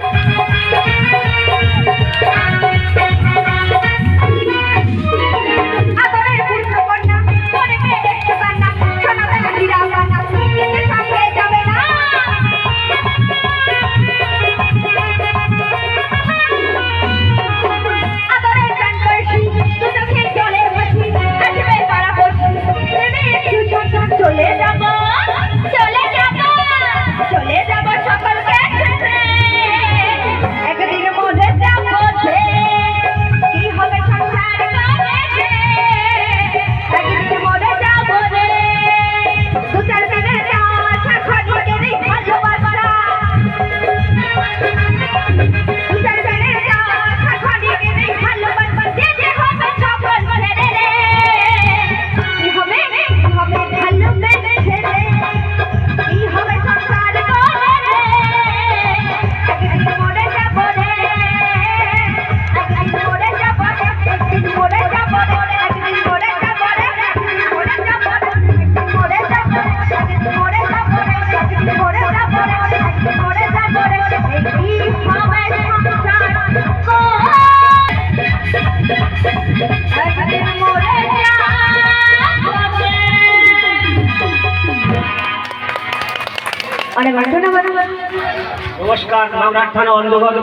Thank you. নমস্কার নাম রাখানো অন্ধভাবে